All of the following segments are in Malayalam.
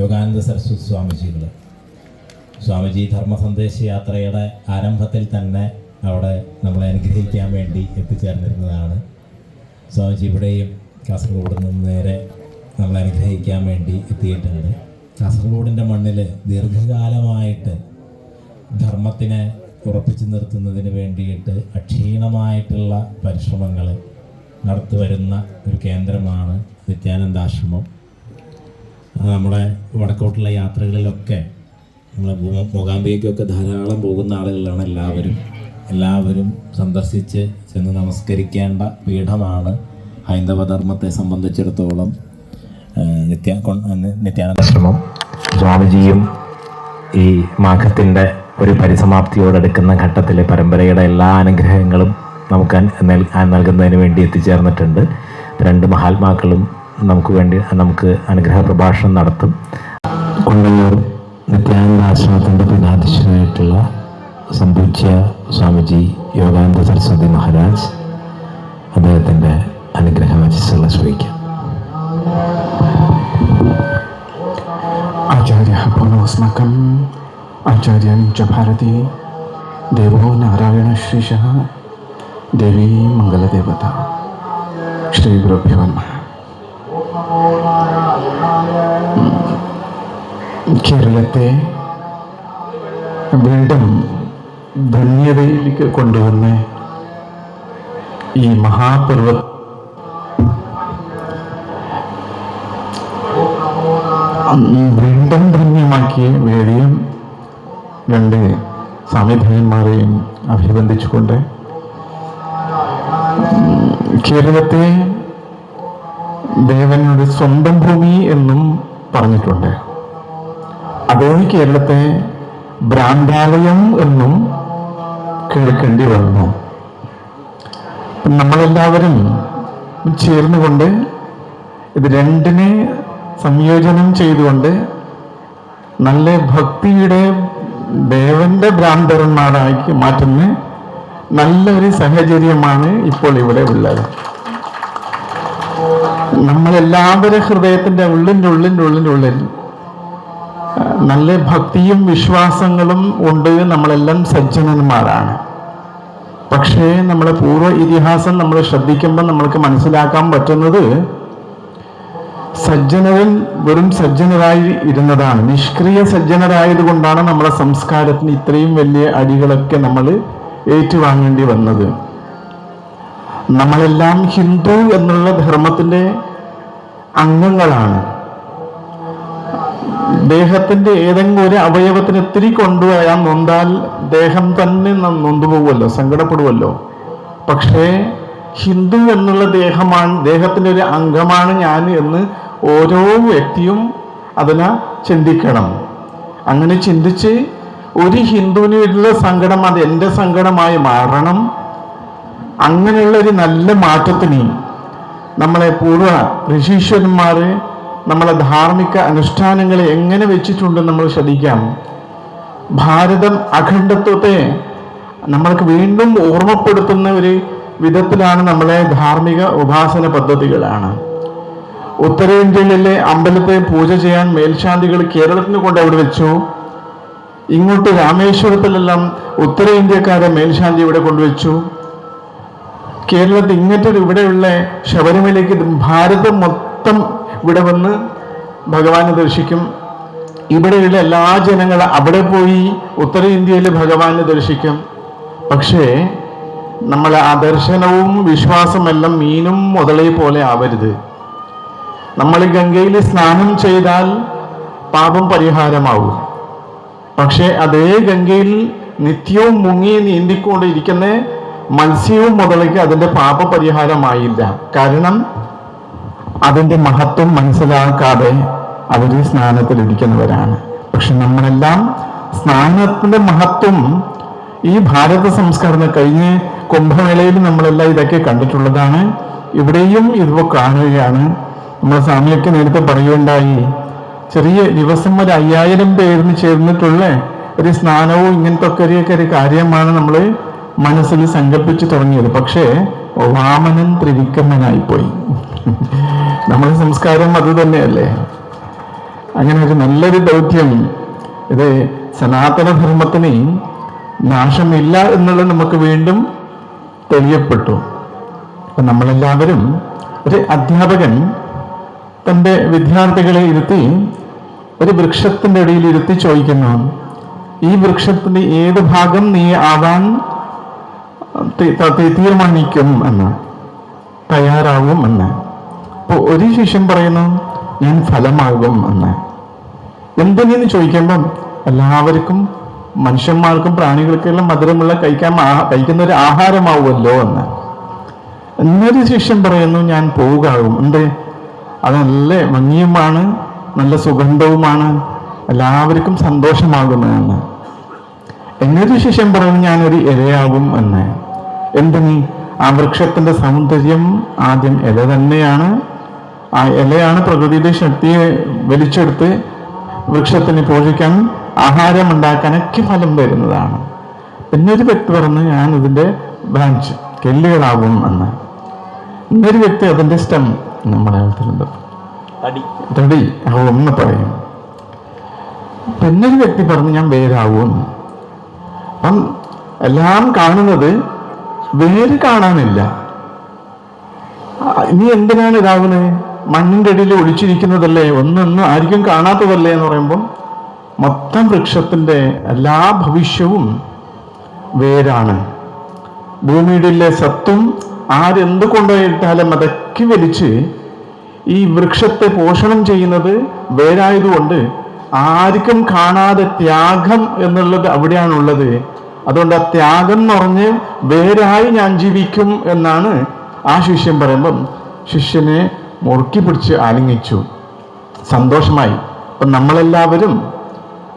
യോഗാനന്ദ സരസ്വതി സ്വാമിജികൾ. സ്വാമിജി ധർമ്മ സന്ദേശ യാത്രയുടെ ആരംഭത്തിൽ തന്നെ അവിടെ നമ്മളെ അനുഗ്രഹിക്കാൻ വേണ്ടി എത്തിച്ചേർന്നിരുന്നതാണ്. സ്വാമിജി ഇവിടെയും കാസർഗോഡ് നിന്ന് നേരെ നമ്മളെ അനുഗ്രഹിക്കാൻ വേണ്ടി എത്തിയിട്ടുണ്ട്. കാസർഗോഡിന്റെ മണ്ണിൽ ദീർഘകാലമായിട്ട് ധർമ്മത്തിനെ ഉറപ്പിച്ചു നിർത്തുന്നതിന് വേണ്ടിയിട്ട് അക്ഷീണമായിട്ടുള്ള പരിശ്രമങ്ങൾ നടത്തുവരുന്ന ഒരു കേന്ദ്രമാണ് നിത്യാനന്ദാശ്രമം. നമ്മുടെ വടക്കോട്ടുള്ള യാത്രകളിലൊക്കെ നമ്മൾ മൂകാംബികയ്ക്കൊക്കെ ധാരാളം പോകുന്ന ആളുകളാണ് എല്ലാവരും. എല്ലാവരും സന്ദർശിച്ച് ചെന്ന് നമസ്കരിക്കേണ്ട പീഠമാണ് ഹൈന്ദവ ധർമ്മത്തെ സംബന്ധിച്ചിടത്തോളം നിത്യ നിത്യാനന്ദാശ്രമം സ്വാമിജിയും ഈ മാഘത്തിന്റെ ഒരു പരിസമാപ്തിയോടെടുക്കുന്ന ഘട്ടത്തിലെ പരമ്പരയുടെ എല്ലാ അനുഗ്രഹങ്ങളും നമുക്ക് നൽകുന്നതിന് വേണ്ടി എത്തിച്ചേർന്നിട്ടുണ്ട്. രണ്ട് മഹാത്മാക്കളും നമുക്ക് വേണ്ടി നമുക്ക് അനുഗ്രഹ പ്രഭാഷണം നടത്തും. കൊണ്ടയൂർ നിത്യാനന്ദ ആശ്രമത്തിന്റെ പിന്നാധിഷ്ഠനായിട്ടുള്ള സമ്പൂജ്യ സ്വാമിജി യോഗാനന്ദ സരസ്വതി മഹാരാജ് അദ്ദേഹത്തിന്റെ അനുഗ്രഹ വചസ്സുകളെ ശ്രമിക്കാം ആചാര്യ പുനോസ്മകം ആചാര്യൻ ച ദേവോ നാരായണ ശ്രീശ ദേവീ മംഗളദേവത ശ്രീ ഗുരുഭ്യോ നമ. കേരളത്തെ വീണ്ടും ധന്യതയിലേക്ക് കൊണ്ടുവന്ന് ഈ മഹാപർവ വീണ്ടും ധന്യമാക്കിയ വേദിയും രണ്ട് സംവിധായന്മാരെയും അഭിനന്ദിച്ചുകൊണ്ട് കേരളത്തെ ദേവനോട് സ്വന്തം ഭൂമി എന്നും പറഞ്ഞിട്ടുണ്ട്. അതേ കേരളത്തെ ഭ്രാന്താലയം എന്നും കേൾക്കേണ്ടി വന്നു. നമ്മളെല്ലാവരും ചേർന്നുകൊണ്ട് ഇത് രണ്ടിനെ സംയോജനം ചെയ്തുകൊണ്ട് നല്ല ഭക്തിയുടെ ദേവന്റെ ഭ്രാന്തരന്മാരാക്കി മാറ്റുന്ന നല്ലൊരു സാഹചര്യമാണ് ഇപ്പോൾ ഇവിടെ ഉള്ളത്. നമ്മളെല്ലാവരും ഹൃദയത്തിന്റെ ഉള്ളിന്റെ ഉള്ളിന്റെ ഉള്ളിന്റെ ഉള്ളിൽ നല്ല ഭക്തിയും വിശ്വാസങ്ങളും ഉണ്ട് നമ്മളെല്ലാം സജ്ജനന്മാരാണ്. പക്ഷേ നമ്മുടെ പൂർവ ഇതിഹാസം നമ്മൾ ശ്രദ്ധിക്കുമ്പോൾ നമ്മൾക്ക് മനസ്സിലാക്കാൻ പറ്റുന്നത് സജ്ജനരൻ വെറും സജ്ജനരായി ഇരുന്നതാണ്. നിഷ്ക്രിയ സജ്ജനരായതുകൊണ്ടാണ് നമ്മുടെ സംസ്കാരത്തിന് ഇത്രയും വലിയ അടികളൊക്കെ നമ്മൾ ഏറ്റുവാങ്ങേണ്ടി വന്നത്. നമ്മളെല്ലാം ഹിന്ദു എന്നുള്ള ധർമ്മത്തിന്റെ അംഗങ്ങളാണ്. ദേഹത്തിന്റെ ഏതെങ്കിലും ഒരു അവയവത്തിന് ഇത്തിരി കൊണ്ടുവരാൻ നൊന്താൽ ദേഹം തന്നെ നൊന്തുപോകുമല്ലോ സങ്കടപ്പെടുമല്ലോ. പക്ഷേ ഹിന്ദു എന്നുള്ള ദേഹമാണ് ദേഹത്തിന്റെ ഒരു അംഗമാണ് ഞാൻ എന്ന് ഓരോ വ്യക്തിയും അതിനെ ചിന്തിക്കണം. അങ്ങനെ ചിന്തിച്ച് ഒരു ഹിന്ദുവിനുള്ള സങ്കടം അത് എന്റെ സങ്കടമായി മാറണം. അങ്ങനെയുള്ള ഒരു നല്ല മാറ്റത്തിന് നമ്മളെ പൂർവ ഋഷീശ്വരന്മാർ നമ്മളെ ധാർമ്മിക അനുഷ്ഠാനങ്ങളെ എങ്ങനെ വെച്ചിട്ടുണ്ട് നമ്മൾ ശ്രദ്ധിക്കാം. ഭാരതം അഖണ്ഡത്വത്തെ നമ്മൾക്ക് വീണ്ടും ഓർമ്മപ്പെടുത്തുന്ന ഒരു വിധത്തിലാണ് നമ്മളെ ധാർമ്മിക ഉപാസന പദ്ധതികളാണ്. ഉത്തരേന്ത്യയിലെ അമ്പലത്തെ പൂജ ചെയ്യാൻ മേൽശാന്തികൾ കേരളത്തിന് കൊണ്ട് അവിടെ വെച്ചു. ഇങ്ങോട്ട് രാമേശ്വരത്തിലെല്ലാം ഉത്തരേന്ത്യക്കാരെ മേൽശാന്തി ഇവിടെ കൊണ്ടുവച്ചു കേരളത്തിൽ ഇങ്ങനത്തെ ഇവിടെയുള്ള ശബരിമലയ്ക്ക് ഭാരതം മൊത്തം ഇവിടെ വന്ന് ഭഗവാനെ ദർശിക്കും. ഇവിടെയുള്ള എല്ലാ ജനങ്ങളും അവിടെ പോയി ഉത്തരേന്ത്യയിൽ ഭഗവാനെ ദർശിക്കും. പക്ഷേ നമ്മൾ ആ ദർശനവും വിശ്വാസമെല്ലാം മീനും മുതലേ പോലെ ആവരുത്. നമ്മൾ ഗംഗയിൽ സ്നാനം ചെയ്താൽ പാപം പരിഹാരമാവും. പക്ഷേ അതേ ഗംഗയിൽ നിത്യവും മുങ്ങി നീന്തിക്കൊണ്ടിരിക്കുന്ന മത്സ്യവും മുതലേക്ക് അതിന്റെ പാപപരിഹാരമായില്ല. കാരണം അതിന്റെ മഹത്വം മനസ്സിലാക്കാതെ അവർ സ്നാനത്തിലിരിക്കുന്നവരാണ് പക്ഷെ നമ്മളെല്ലാം സ്നാനത്തിന്റെ മഹത്വം ഈ ഭാരത സംസ്കാരത്തിന് കഴിഞ്ഞ് കുംഭമേളയിൽ നമ്മളെല്ലാം ഇതൊക്കെ കണ്ടിട്ടുള്ളതാണ്. ഇവിടെയും ഇതുപോലെ കാണുകയാണ്. നമ്മളെ സ്വാമിയൊക്കെ നേരത്തെ പറയുകയുണ്ടായി ചെറിയ ദിവസം ഒരു അയ്യായിരം പേരിന് ചേർന്നിട്ടുള്ള ഒരു സ്നാനവും ഇങ്ങനത്തെ ഒക്കെ ഒരു കാര്യമാണ് നമ്മൾ മനസ്സിൽ സങ്കല്പിച്ചു തുടങ്ങിയത്. പക്ഷേ വാമനൻ ത്രിവിക്രമനായി പോയി നമ്മുടെ സംസ്കാരം അത് തന്നെയല്ലേ? അങ്ങനെ ഒരു നല്ലൊരു ദൗത്യം. ഇത് സനാതന ധർമ്മത്തിന് നാശമില്ല എന്നുള്ളത് നമുക്ക് വീണ്ടും തെളിയപ്പെട്ടു. അപ്പം നമ്മളെല്ലാവരും ഒരു അധ്യാപകൻ തന്റെ വിദ്യാർത്ഥികളെ ഇരുത്തി ഒരു വൃക്ഷത്തിന്റെ ഇടയിൽ ഇരുത്തി ചോദിക്കുന്നു ഈ വൃക്ഷത്തിന്റെ ഏത് ഭാഗം നീ ആവാൻ തീരുമാനിക്കും എന്ന്? തയ്യാറാവും എന്ന്? അപ്പോൾ ഒരു ശിഷ്യൻ പറയുന്നു ഞാൻ ഫലമാകും എന്ന്. എന്തിനെന്ന് ചോദിക്കുമ്പം എല്ലാവർക്കും മനുഷ്യന്മാർക്കും പ്രാണികൾക്കെല്ലാം മധുരമുള്ള കഴിക്കാൻ കഴിക്കുന്ന ഒരു ആഹാരമാവുമല്ലോ എന്ന്. എന്നൊരു ശിഷ്യൻ പറയുന്നു ഞാൻ പോവുകയാകും. എന്ത്? അത് നല്ല ഭംഗിയുമാണ് നല്ല സുഗന്ധവുമാണ് എല്ലാവർക്കും സന്തോഷമാകുമെന്ന് എന്നൊരു ശിഷ്യൻ പറയുന്നു ഞാനൊരു ഇരയാകും എന്ന്. എന്തിന് ആ വൃക്ഷത്തിന്റെ സൗന്ദര്യം ആദ്യം ഇല തന്നെയാണ് ആ ഇലയാണ് പ്രകൃതിയുടെ ശക്തിയെ വലിച്ചെടുത്ത് വൃക്ഷത്തിന് പോഷിക്കാൻ ആഹാരം ഉണ്ടാക്കാനൊക്കെ ഫലം വരുന്നതാണ് എന്നൊരു വ്യക്തി പറഞ്ഞ് ഞാൻ ഇതിന്റെ ബ്രാഞ്ച് കെല്ലുകളാകും എന്ന്. ഇന്നൊരു വ്യക്തി അതിന്റെ സ്റ്റം മലയാളത്തിലുണ്ട് തടി. ആവും എന്ന് പറയും. പിന്നൊരു വ്യക്തി പറഞ്ഞ് ഞാൻ വേരാകും. അപ്പം എല്ലാം കാണുന്നത് വേര് കാണാനില്ല. ഇനി നീ എന്തിനാണ് ഇതാവുന്നത്? മണ്ണിന്റെ ഇടയിൽ ഒളിച്ചിരിക്കുന്നതല്ലേ? ഒന്നൊന്നും ആർക്കും കാണാത്തതല്ലേ എന്ന് പറയുമ്പോൾ മൊത്തം വൃക്ഷത്തിന്റെ എല്ലാ ഭവിഷ്യവും വേരാണ്. ഭൂമിയുടെ സത്തും ആരെന്ത് കൊണ്ടുപോയിട്ടാലും അതൊക്കെ വലിച്ച് ഈ വൃക്ഷത്തെ പോഷണം ചെയ്യുന്നത് വേരായതുകൊണ്ട് ആർക്കും കാണാതെ ത്യാഗം എന്നുള്ളത് അവിടെയാണുള്ളത്. അതുകൊണ്ട് ആ ത്യാഗം എന്ന് പറഞ്ഞ് വേരായി ഞാൻ ജീവിക്കും എന്നാണ് ആ ശിഷ്യൻ പറയുമ്പം ശിഷ്യനെ മുറുക്കി പിടിച്ച് ആലിംഗിച്ചു. സന്തോഷമായി. അപ്പം നമ്മളെല്ലാവരും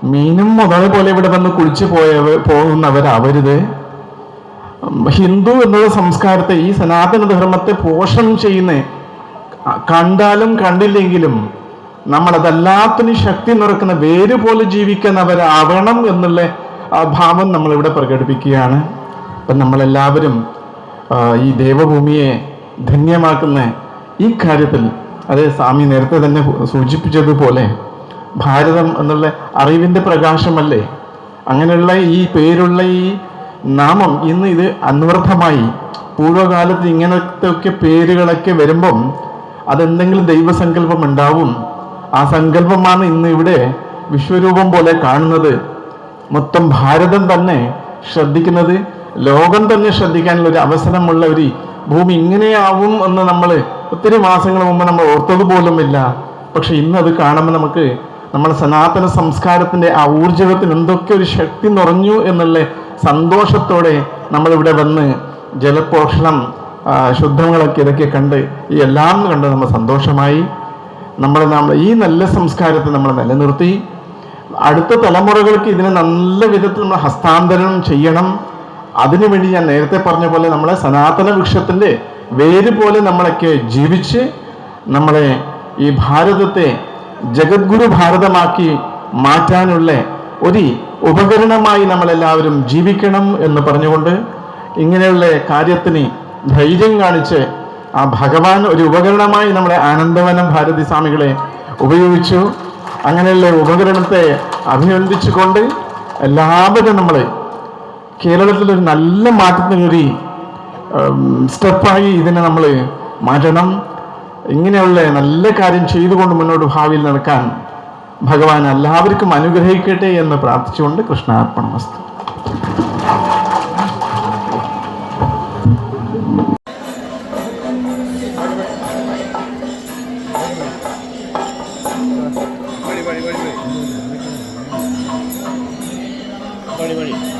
മീനും മുതൽ പോലെ ഇവിടെ വന്ന് കുളിച്ച് പോയവ പോകുന്നവരാവരുത്. ഹിന്ദു എന്നുള്ള സംസ്കാരത്തെ ഈ സനാതന ധർമ്മത്തെ പോഷണം ചെയ്യുന്ന കണ്ടാലും കണ്ടില്ലെങ്കിലും നമ്മളതെല്ലാത്തിനും ശക്തി നിറക്കുന്ന വേര് പോലെ ജീവിക്കുന്നവരാവണം എന്നുള്ള ആ ഭാവം നമ്മളിവിടെ പ്രകടിപ്പിക്കുകയാണ്. അപ്പം നമ്മളെല്ലാവരും ഈ ദേവഭൂമിയെ ധന്യമാക്കുന്ന ഈ കാര്യത്തിൽ അത് സ്വാമി നേരത്തെ തന്നെ സൂചിപ്പിച്ചതുപോലെ ഭാരതം എന്നുള്ള അറിവിന്റെ പ്രകാശമല്ലേ? അങ്ങനെയുള്ള ഈ പേരുള്ള ഈ നാമം ഇന്ന് ഇത് അന്വർത്ഥമായി പൂർവകാലത്ത് ഇങ്ങനത്തെ ഒക്കെ പേരുകളൊക്കെ വരുമ്പം അതെന്തെങ്കിലും ദൈവസങ്കല്പം ഉണ്ടാവും. ആ സങ്കല്പമാണ് ഇന്ന് ഇവിടെ വിശ്വരൂപം പോലെ കാണുന്നത്. മൊത്തം ഭാരതം തന്നെ ശ്രദ്ധിക്കുന്നത് ലോകം തന്നെ ശ്രദ്ധിക്കാനുള്ള ഒരു അവസരമുള്ള ഒരു ഭൂമി ഇങ്ങനെയാവും എന്ന് നമ്മൾ ഒത്തിരി മാസങ്ങൾ മുമ്പ് നമ്മൾ ഓർത്തത് പോലുമില്ല. പക്ഷെ ഇന്ന് അത് കാണുമ്പോൾ നമുക്ക് നമ്മുടെ സനാതന സംസ്കാരത്തിന്റെ ആ ഊർജത്തിന് എന്തൊക്കെ ഒരു ശക്തി നിറഞ്ഞു എന്നുള്ള സന്തോഷത്തോടെ നമ്മളിവിടെ വന്ന് ജലപോഷണം ശുദ്ധങ്ങളൊക്കെ ഇതൊക്കെ കണ്ട് ഈ എല്ലാം കണ്ട് നമ്മൾ സന്തോഷമായി. നമ്മൾ നമ്മൾ ഈ നല്ല സംസ്കാരത്തെ നമ്മൾ നിലനിർത്തി. അടുത്ത തലമുറകൾക്ക് ഇതിനെ നല്ല വിധത്തിൽ നമ്മൾ ഹസ്താന്തരണം ചെയ്യണം. അതിനുവേണ്ടി ഞാൻ നേരത്തെ പറഞ്ഞ പോലെ നമ്മളെ സനാതന വൃക്ഷത്തിന്റെ വേര് പോലെ നമ്മളൊക്കെ ജീവിച്ച് നമ്മളെ ഈ ഭാരതത്തെ ജഗദ്ഗുരു ഭാരതമാക്കി മാറ്റാനുള്ള ഒരു ഉപകരണമായി നമ്മളെല്ലാവരും ജീവിക്കണം എന്ന് പറഞ്ഞുകൊണ്ട് ഇങ്ങനെയുള്ള കാര്യത്തിന് ധൈര്യം കാണിച്ച് ആ ഭഗവാൻ ഒരു ഉപകരണമായി നമ്മളെ ആനന്ദവനം ഭാരതി സ്വാമികളെ ഉപയോഗിച്ചു. അങ്ങനെയുള്ള ഉപകരണത്തെ അഭിനന്ദിച്ചുകൊണ്ട് എല്ലാവരും നമ്മൾ കേരളത്തിൽ ഒരു നല്ല മാറ്റത്തിനൊരു സ്റ്റെപ്പായി ഇതിനെ നമ്മൾ മാറ്റണം. ഇങ്ങനെയുള്ള നല്ല കാര്യം ചെയ്തുകൊണ്ട് മുന്നോട്ട് ഭാവിയിൽ നടക്കാൻ ഭഗവാൻ എല്ലാവർക്കും അനുഗ്രഹിക്കട്ടെ എന്ന് പ്രാർത്ഥിച്ചുകൊണ്ട് കൃഷ്ണാർപ്പണം വസ്തു. പണി പണി